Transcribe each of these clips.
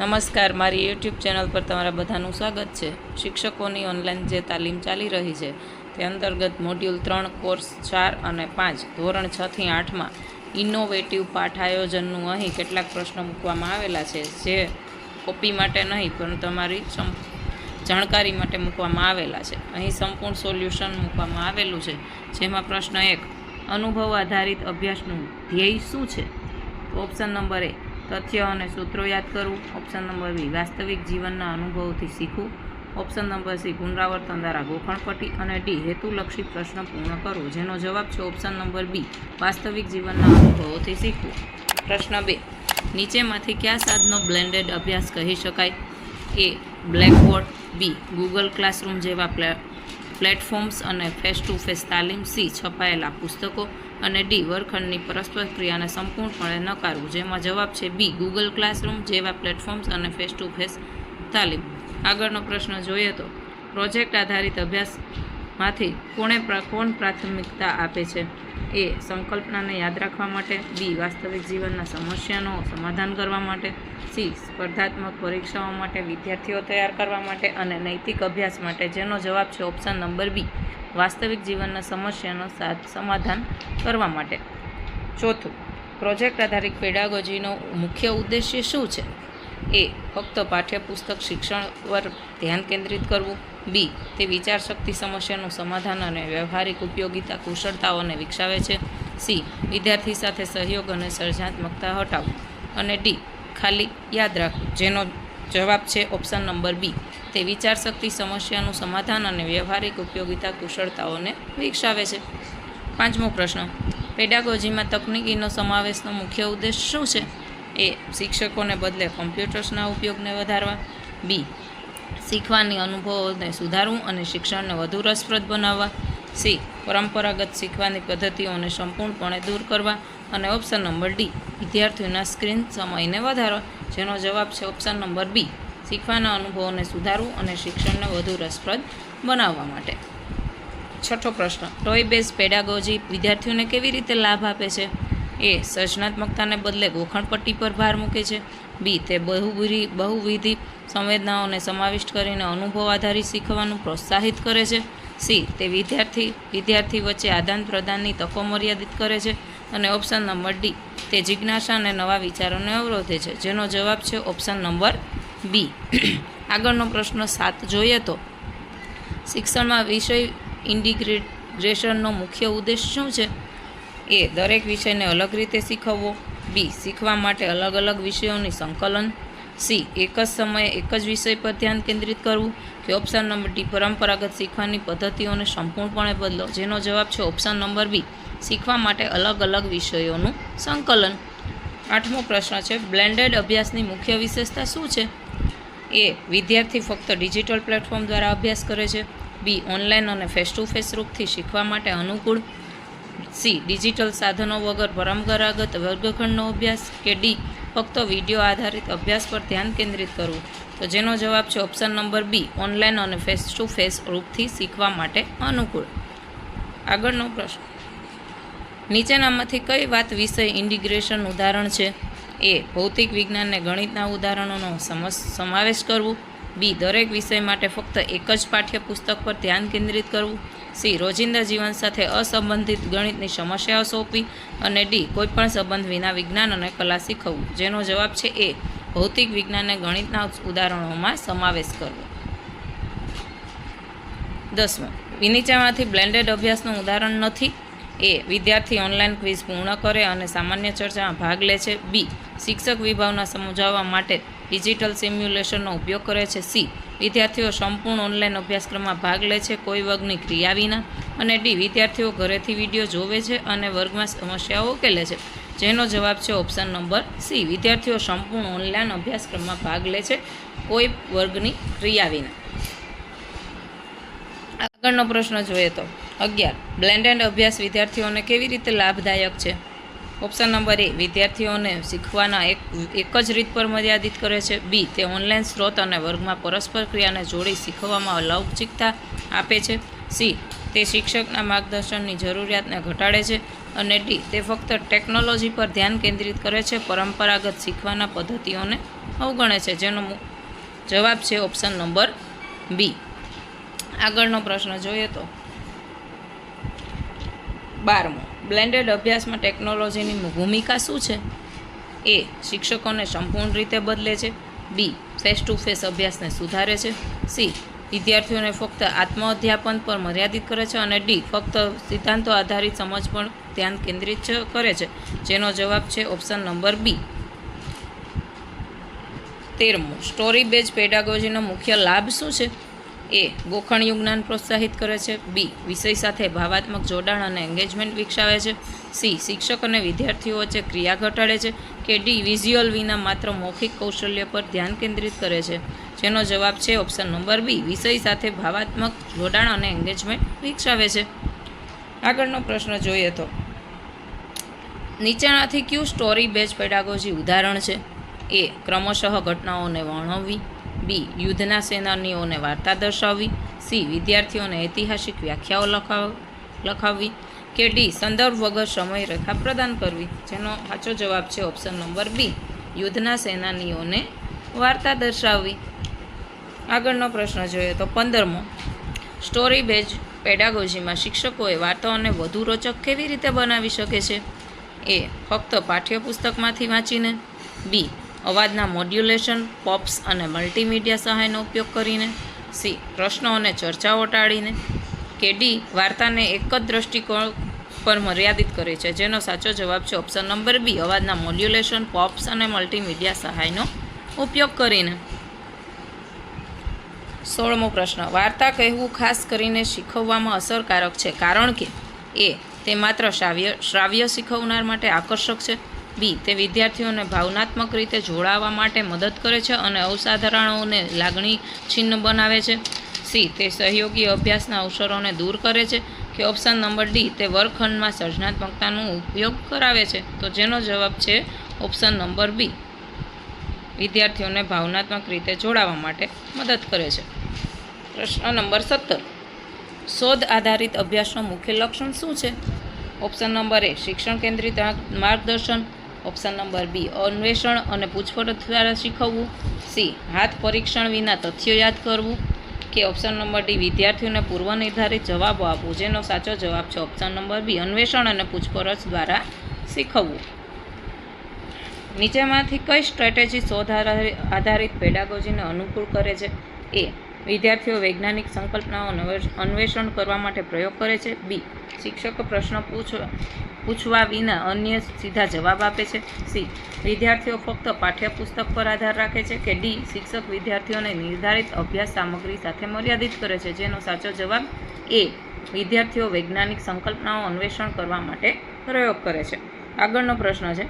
નમસ્કાર, મારી YouTube channel પર તમારા બધાનું સ્વાગત છે. શિક્ષકોની ઓનલાઈન જે તાલીમ ચાલી રહી છે, તે અંતર્ગત મોડ્યુલ ત્રણ, કોર્સ ચાર અને પાંચ, ધોરણ છથી આઠમાં ઇનોવેટિવ પાઠ આયોજનનું અહીં કેટલાક પ્રશ્નો મૂકવામાં આવેલા છે, જે કોપી માટે નહીં, પણ તમારી જાણકારી માટે મૂકવામાં આવેલા છે. અહીં સંપૂર્ણ સોલ્યુશન મૂકવામાં આવેલું છે, જેમાં પ્રશ્ન એક, અનુભવ આધારિત અભ્યાસનું ધ્યેય શું છે? ઓપ્શન નંબર એ તથ્ય અને સૂત્રો યાદ કરવું ઓપ્શન નંબર બી વાસ્તવિક જીવનના અનુભવોથી શીખવું ઓપ્શન નંબર સી પુનરાવર્તન દ્વારા ગોખણપટ્ટી અને ડી હેતુલક્ષી પ્રશ્ન પૂર્ણ કરવો જેનો જવાબ છે ઓપ્શન નંબર બી વાસ્તવિક જીવનના અનુભવોથી શીખવું. પ્રશ્ન બે, નીચેમાંથી કયા સાધનો બ્લેન્ડેડ અભ્યાસ કહી શકાય? A blackboard B Google classroom જેવા પ્લેટફોર્મ્સ અને ફેસ ટુ ફેસ તાલીમ સી છપાયેલા પુસ્તકો અને ડી વર્ગખંડની પરસ્પર ક્રિયાને સંપૂર્ણપણે નકારવું, જેમાં જવાબ છે બી ગૂગલ ક્લાસરૂમ જેવા પ્લેટફોર્મ્સ અને ફેસ ટુ ફેસ તાલીમ. આગળનો પ્રશ્ન જોઈએ તો, પ્રોજેક્ટ આધારિત અભ્યાસમાંથી કોણે કોણ પ્રાથમિકતા આપે છે? એ સંકલ્પનાને યાદ રાખવા માટે, બી વાસ્તવિક જીવનના સમસ્યાનો સમાધાન કરવા માટે, સી સ્પર્ધાત્મક પરીક્ષાઓ માટે, વિદ્યાર્થીઓ તૈયાર કરવા માટે અને નૈતિક અભ્યાસ માટે. જેનો જવાબ છે ઓપ્શન નંબર બી, વાસ્તવિક જીવનના સમસ્યાનો સમાધાન કરવા માટે. ચોથું, પ્રોજેક્ટ આધારિત પેડાગોજીનો મુખ્ય ઉદ્દેશ્ય શું છે? એ ફક્ત પાઠ્યપુસ્તક શિક્ષણ પર ધ્યાન કેન્દ્રિત કરવું. બી, તે વિચાર શક્તિ સમસ્યાનું સમાધાન અને વ્યવહારિક ઉપયોગિતા કુશળતાઓને વિકસાવે છે. સી, વિદ્યાર્થી સાથે સહયોગ અને સર્જનાત્મકતા હટાવો. અને ડી, ખાલી યાદ રાખવું જેનો જવાબ છે ઓપ્શન નંબર બી, તે વિચાર શક્તિ સમસ્યાનું સમાધાન અને વ્યવહારિક ઉપયોગિતા કુશળતાઓને વિકસાવે છે. પાંચમો પ્રશ્ન, પેડાગોજીમાં તકનિકીનો સમાવેશનો મુખ્ય ઉદ્દેશ શું છે? એ, શિક્ષકોને બદલે કોમ્પ્યુટર્સના ઉપયોગને વધારવા. બી શીખવાની અનુભવોને સુધારવું અને શિક્ષણને વધુ રસપ્રદ બનાવવા. સી. પરંપરાગત શીખવાની પદ્ધતિઓને સંપૂર્ણપણે દૂર કરવા અને ઓપ્શન નંબર ડી. વિદ્યાર્થીઓના સ્ક્રીન સમયને વધારવા. જેનો જવાબ છે ઓપ્શન નંબર બી. શીખવાના અનુભવોને સુધારવું અને શિક્ષણને વધુ રસપ્રદ બનાવવા માટે. છઠ્ઠો પ્રશ્ન. ટોય બેઝ પેડાગોજી વિદ્યાર્થીઓને કેવી રીતે લાભ આપે છે? એ સર્જનાત્મકતાને બદલે ગોખણપટ્ટી પર ભાર મૂકે છે. બી, તે બહુવિધિ બહુવિધિ સંવેદનાઓને સમાવિષ્ટ કરીને અનુભવ આધારિત શીખવાનું પ્રોત્સાહિત કરે છે. સી, તે વિદ્યાર્થી વિદ્યાર્થી વચ્ચે આદાન પ્રદાનની તકો મર્યાદિત કરે છે અને ઓપ્શન નંબર ડી, તે જિજ્ઞાસા અને નવા વિચારોને અવરોધે છે. જેનો જવાબ છે ઓપ્શન નંબર બી. આગળનો પ્રશ્ન સાત જોઈએ તો, શિક્ષણમાં વિષય ઇન્ટિગ્રેશનનો મુખ્ય ઉદ્દેશ શું છે? એ દરેક વિષયને અલગ રીતે શીખવવો, બી, શીખવા માટે અલગ અલગ વિષયોની સંકલન, સી, એક જ સમયે એક જ વિષય પર ધ્યાન કેન્દ્રિત કરવું, કે ઓપ્શન નંબર ડી, પરંપરાગત શીખવાની પદ્ધતિઓને સંપૂર્ણપણે બદલો. જેનો જવાબ છે ઓપ્શન નંબર બી, શીખવા માટે અલગ અલગ વિષયોનું સંકલન. આઠમો પ્રશ્ન છે, બ્લેન્ડેડ અભ્યાસની મુખ્ય વિશેષતા શું છે? એ, વિદ્યાર્થી ફક્ત ડિજિટલ પ્લેટફોર્મ દ્વારા અભ્યાસ કરે છે. બી, ઓનલાઈન અને ફેસ ટુ ફેસ રૂપથી શીખવા માટે અનુકૂળ સી, ડિજિટલ સાધનો વગર પરંપરાગત વર્ગખંડનો અભ્યાસ કે ડી, ફક્ત વીડિયો આધારિત અભ્યાસ પર ધ્યાન કેન્દ્રિત કરવું? તો જેનો જવાબ છે ઓપ્શન નંબર બી, ઓનલાઈન અને ફેસ ટુ ફેસ રૂપથી શીખવા માટે અનુકૂળ. આગળનો પ્રશ્ન. નીચેનામાંથી કઈ વાત વિષય ઇન્ટિગ્રેશન ઉદાહરણ છે? એ, ભૌતિક વિજ્ઞાનને ગણિતના ઉદાહરણોનો સમાવેશ કરવું? બી, દરેક વિષય માટે ફક્ત એક જ પાઠ્યપુસ્તક પર ધ્યાન કેન્દ્રિત કરવું. સી, રોજિંદા જીવન સાથે અસંબંધિત ગણિતની સમસ્યાઓ સોંપવી. અને ડી, કોઈપણ સંબંધ વિના વિજ્ઞાન અને કલા શીખવવું. જેનો જવાબ છે એ, ભૌતિક વિજ્ઞાનને ગણિતના ઉદાહરણોમાં સમાવેશ કરવો. દસમું, વિનિચામાંથી બ્લેન્ડેડ અભ્યાસનું ઉદાહરણ નથી. એ, વિદ્યાર્થી ઓનલાઈન ક્વિઝ પૂર્ણ કરે અને સામાન્ય ચર્ચામાં ભાગ લે છે. બી, શિક્ષક વિભાવના સમજાવવા માટે ડિજિટલ સિમ્યુલેશનનો ઉપયોગ કરે છે. સી. વિદ્યાર્થીઓ સંપૂર્ણ ઓનલાઈન અભ્યાસક્રમમાં ભાગ લે છે. કોઈ વર્ગની ક્રિયા વિના. અને ડી. વિદ્યાર્થીઓ ઘરેથી વીડિયો જોવે છે અને વર્ગમાં સમસ્યાઓ ઉકેલે છે. જેનો જવાબ છે ઓપ્શન નંબર સી. વિદ્યાર્થીઓ સંપૂર્ણ ઓનલાઈન અભ્યાસક્રમમાં ભાગ લે છે. કોઈ વર્ગની ક્રિયા વિના. આગળનો પ્રશ્ન જોઈએ તો. અગિયાર. બ્લેન્ડેડ અભ્યાસ વિદ્યાર્થીઓને કેવી રીતે લાભદાયક છે? ઓપ્શન નંબર એ, વિદ્યાર્થીઓને શીખવાના એક એક જ રીત પર મર્યાદિત કરે છે. બી, તે ઓનલાઈન સ્ત્રોત અને વર્ગમાં પરસ્પર ક્રિયાને જોડી શીખવામાં લવચિકતા આપે છે. સી, તે શિક્ષકના માર્ગદર્શનની જરૂરિયાતને ઘટાડે છે. અને ડી, તે ફક્ત ટેકનોલોજી પર ધ્યાન કેન્દ્રિત કરે છે. પરંપરાગત શીખવાના પદ્ધતિઓને અવગણે છે. જેનો જવાબ છે ઓપ્શન નંબર બી. આગળનો પ્રશ્ન જોઈએ તો? બારમો. બ્લેન્ડેડ અભ્યાસમાં ટેકનોલોજીની ભૂમિકા શું છે? એ શિક્ષકોને સંપૂર્ણ રીતે બદલે છે. બી ફેસ ટુ ફેસ અભ્યાસને સુધારે છે. સી, વિદ્યાર્થીઓને ફક્ત આત્મ અધ્યાપન પર મર્યાદિત કરે છે અને ડી, ફક્ત સિદ્ધાંતો આધારિત સમજ પર ધ્યાન કેન્દ્રિત કરે છે. જેનો જવાબ છે ઓપ્શન નંબર બી. તેરમું સ્ટોરી બેઝ પેડાગોજીનો મુખ્ય લાભ શું છે? એ ગોખણયું જ્ઞાન પ્રોત્સાહિત કરે છે. બી, વિષય સાથે ભાવાત્મક જોડાણ અને એન્ગેજમેન્ટ વિકસાવે છે. સી, શિક્ષક અને વિદ્યાર્થીઓ વચ્ચે ક્રિયા ઘટાડે છે. કે ડી વિઝ્યુઅલ વિના માત્ર મૌખિક કૌશલ્ય પર ધ્યાન કેન્દ્રિત કરે છે. જેનો જવાબ છે ઓપ્શન નંબર બી, વિષય સાથે ભાવાત્મક જોડાણ અને એન્ગેજમેન્ટ વિકસાવે છે. આગળનો પ્રશ્ન જોઈએ તો, નીચેનાથી કયું સ્ટોરી બેઝ પેડાગોજી ઉદાહરણ છે? એ, ક્રમશઃ ઘટનાઓને વર્ણવવી. બી યુદ્ધના સેનાનીઓને વાર્તા દર્શાવવી સી વિદ્યાર્થીઓને ઐતિહાસિક વ્યાખ્યાઓ લખાવ લખાવવી કે ડી સંદર્ભ વગર સમયરેખા પ્રદાન કરવી. જેનો સાચો જવાબ છે ઓપ્શન નંબર બી, યુદ્ધના સેનાનીઓને વાર્તા દર્શાવવી. આગળનો પ્રશ્ન જોઈએ તો પંદરમો, સ્ટોરી બેઝ પેડાગોજીમાં શિક્ષકોએ વાર્તાઓને વધુ રોચક કેવી રીતે બનાવી શકે છે? એ ફક્ત પાઠ્યપુસ્તકમાંથી વાંચીને, બી અવાજના મોડ્યુલેશન, પોપ્સ અને મલ્ટીમીડિયા સહાયનો ઉપયોગ કરીને, સી, પ્રશ્નો અને ચર્ચાઓ ટાળીને, કે ડી, વાર્તાને એક જ દ્રષ્ટિકોણ પર મર્યાદિત કરે છે, જેનો સાચો જવાબ છે ઓપ્શન નંબર બી, અવાજના મોડ્યુલેશન, પોપ્સ અને મલ્ટીમીડિયા સહાયનો ઉપયોગ કરીને. સોળમો પ્રશ્ન, વાર્તા કહેવું ખાસ કરીને શીખવવામાં અસરકારક છે, કારણ કે, એ, તે માત્ર શ્રાવ્ય શ્રાવ્ય શીખવનાર માટે આકર્ષક છે બી તે વિદ્યાર્થીઓને ભાવનાત્મક રીતે જોડાવા માટે મદદ કરે છે અને અવસાધારણોને લાગણી છિન્ન બનાવે છે. સી તે સહયોગી અભ્યાસના અવસરોને દૂર કરે છે કે ઓપ્શન નંબર ડી તે વર્ગખંડમાં સર્જનાત્મકતાનો ઉપયોગ કરાવે છે. તો જેનો જવાબ છે ઓપ્શન નંબર બી. વિદ્યાર્થીઓને ભાવનાત્મક રીતે જોડાવા માટે મદદ કરે છે. પ્રશ્ન નંબર સત્તર. શોધ આધારિત અભ્યાસનું મુખ્ય લક્ષણ શું છે? ઓપ્શન નંબર એ શિક્ષણ કેન્દ્રિત માર્ગદર્શન ઓપ્શન નંબર બી અન્વેષણ અને પૂછપરછ દ્વારા શીખવવું. સી હાથ પરીક્ષણ વિના તથ્યો યાદ કરવું. કે ઓપ્શન નંબર ડી વિદ્યાર્થીઓને પૂર્વ નિર્ધારિત જવાબો આપવું, જેનો સાચો જવાબ છે ઓપ્શન નંબર બી અન્વેષણ અને પૂછપરછ દ્વારા શીખવવું. નીચેમાંથી કઈ સ્ટ્રેટેજી શોધ આધારિત પેડાગોજીને અનુકૂળ કરે છે? એ વિદ્યાર્થીઓ વૈજ્ઞાનિક સંકલ્પનાઓ અન્વેષણ કરવા માટે પ્રયોગ કરે છે. બી શિક્ષકો પ્રશ્ન પૂછવા પૂછવા વિના અન્ય સીધા જવાબ આપે છે. સી. વિદ્યાર્થીઓ ફક્ત પાઠ્યપુસ્તક પર આધાર રાખે છે કે ડી. શિક્ષક વિદ્યાર્થીઓને નિર્ધારિત અભ્યાસ સામગ્રી સાથે મર્યાદિત કરે છે. જેનો સાચો જવાબ એ. વિદ્યાર્થીઓ વૈજ્ઞાનિક સંકલ્પનાઓ અન્વેષણ કરવા માટે પ્રયોગ કરે છે. આગળનો પ્રશ્ન છે.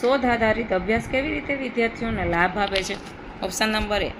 શોધ આધારિત અભ્યાસ કેવી રીતે વિદ્યાર્થીઓને લાભ આપે છે? Option number A.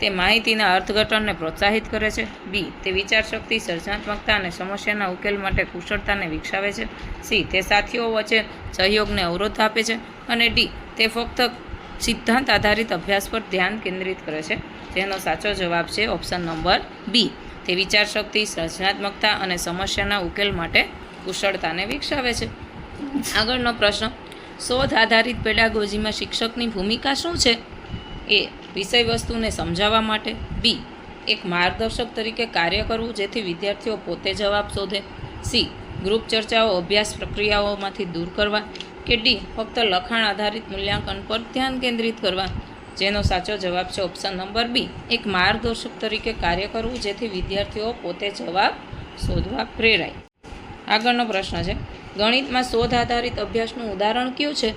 તે માહિતીના અર્થઘટનને પ્રોત્સાહિત કરે છે. બી. તે વિચારશક્તિ, સર્જનાત્મકતા અને સમસ્યાના ઉકેલ માટે કુશળતાને વિકસાવે છે. સી. તે સાથીઓ વચ્ચે સહયોગને અવરોધ આપે છે. અને ડી. તે ફક્ત સિદ્ધાંત આધારિત અભ્યાસ પર ધ્યાન કેન્દ્રિત કરે છે. જેનો સાચો જવાબ છે ઓપ્શન નંબર બી. તે વિચારશક્તિ, સર્જનાત્મકતા અને સમસ્યાના ઉકેલ માટે કુશળતાને વિકસાવે છે. આગળનો પ્રશ્ન. શોધ આધારિત પેડાગોજીમાં શિક્ષકની ભૂમિકા શું છે? એ. વિષય વસ્તુને સમજાવવા માટે બી એક માર્ગદર્શક તરીકે કાર્ય કરવું જેથી વિદ્યાર્થીઓ પોતે જવાબ શોધે સી ગ્રુપ ચર્ચાઓ, અભ્યાસ પ્રક્રિયાઓમાંથી દૂર કરવા કે ડી ફક્ત લખાણ આધારિત મૂલ્યાંકન પર ધ્યાન કેન્દ્રિત કરવા, જેનો સાચો જવાબ છે ઓપ્શન નંબર બી એક માર્ગદર્શક તરીકે કાર્ય કરવું જેથી વિદ્યાર્થીઓ પોતે જવાબ શોધવા પ્રેરાય. આગળનો પ્રશ્ન છે, ગણિતમાં શોધ આધારિત અભ્યાસનું ઉદાહરણ કયું છે?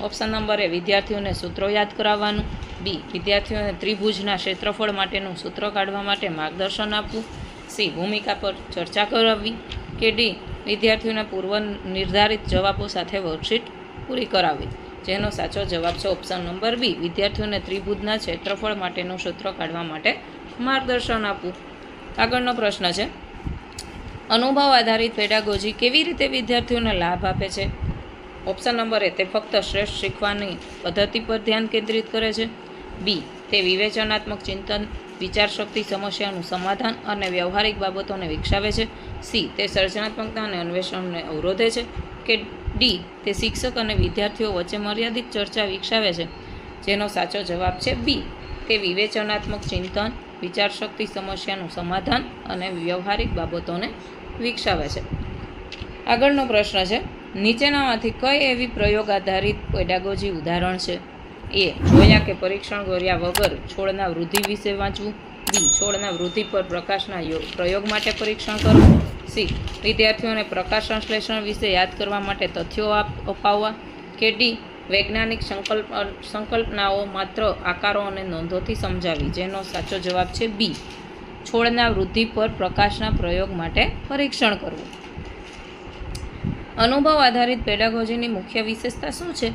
ઓપ્શન નંબર એ વિદ્યાર્થીઓને સૂત્રો યાદ કરાવવાનું. બી. વિદ્યાર્થીઓને ત્રિભુજના ક્ષેત્રફળ માટેનું સૂત્ર કાઢવા માટે માર્ગદર્શન આપવું. સી. ભૂમિકા પર ચર્ચા કરાવવી. કે ડી. વિદ્યાર્થીઓના પૂર્વ નિર્ધારિત જવાબો સાથે વર્કશીટ પૂરી કરાવવી જેનો સાચો જવાબ છે ઓપ્શન નંબર બી. વિદ્યાર્થીઓને ત્રિભુજના ક્ષેત્રફળ માટેનું સૂત્ર કાઢવા માટે માર્ગદર્શન આપવું. આગળનો પ્રશ્ન છે. અનુભવ આધારિત પેડાગોજી કેવી રીતે વિદ્યાર્થીઓને લાભ આપે છે? ઓપ્શન નંબર એ તે ફક્ત શ્રેષ્ઠ શીખવાની પદ્ધતિ પર ધ્યાન કેન્દ્રિત કરે છે. બી. તે વિવેચનાત્મક ચિંતન, વિચારશક્તિ સમસ્યાનું સમાધાન અને વ્યવહારિક બાબતોને વિકસાવે છે. સી. તે સર્જનાત્મકતા અને અન્વેષણને અવરોધે છે કે ડી. તે શિક્ષક અને વિદ્યાર્થીઓ વચ્ચે મર્યાદિત ચર્ચા વિકસાવે છે, જેનો સાચો જવાબ છે બી. તે વિવેચનાત્મક ચિંતન, વિચારશક્તિ સમસ્યાનું સમાધાન અને વ્યવહારિક બાબતોને વિકસાવે છે. આગળનો પ્રશ્ન છે, નીચેનામાંથી કઈ એવી પ્રયોગ આધારિત પેડાગોજી ઉદાહરણ છે? એ જોયા કે પરીક્ષણ કર્યા વગર છોડના વૃદ્ધિ વિશે વાંચવું, બી છોડના વૃદ્ધિ પર પ્રકાશના પ્રયોગ માટે પરીક્ષણ કરવું, સી વિદ્યાર્થીઓને પ્રકાશ સંશ્લેષણ વિશે યાદ કરવા માટે તથ્યો આપ- અપાવવા, કે ડી વૈજ્ઞાનિક સંકલ્પ, સંકલ્પનાઓ માત્ર આકારો અને નોંધોથી સમજાવી, જેનો સાચો જવાબ છે બી છોડના વૃદ્ધિ પર પ્રકાશના પ્રયોગ માટે પરીક્ષણ કરવું. અનુભવ આધારિત પેડાગોજીની મુખ્ય વિશેષતા શું છે?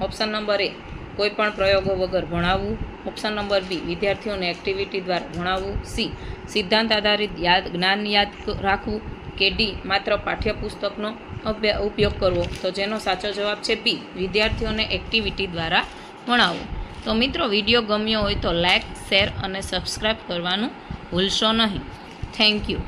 ઓપ્શન નંબર એ કોઈ પણ પ્રયોગો વગર ભણાવવું. ઓપ્શન નંબર બી, વિદ્યાર્થીઓને એક્ટિવિટી દ્વારા ભણાવવું. સી, સિદ્ધાંત આધારિત યાદ, જ્ઞાન યાદ રાખવું. કે ડી, માત્ર પાઠ્યપુસ્તકનો ઉપયોગ કરવો. તો જેનો સાચો જવાબ છે બી, વિદ્યાર્થીઓને એક્ટિવિટી દ્વારા ભણાવવું. તો મિત્રો, વીડિયો ગમ્યો હોય તો લાઇક શેર અને સબસ્ક્રાઈબ કરવાનું ભૂલશો નહીં. Thank you.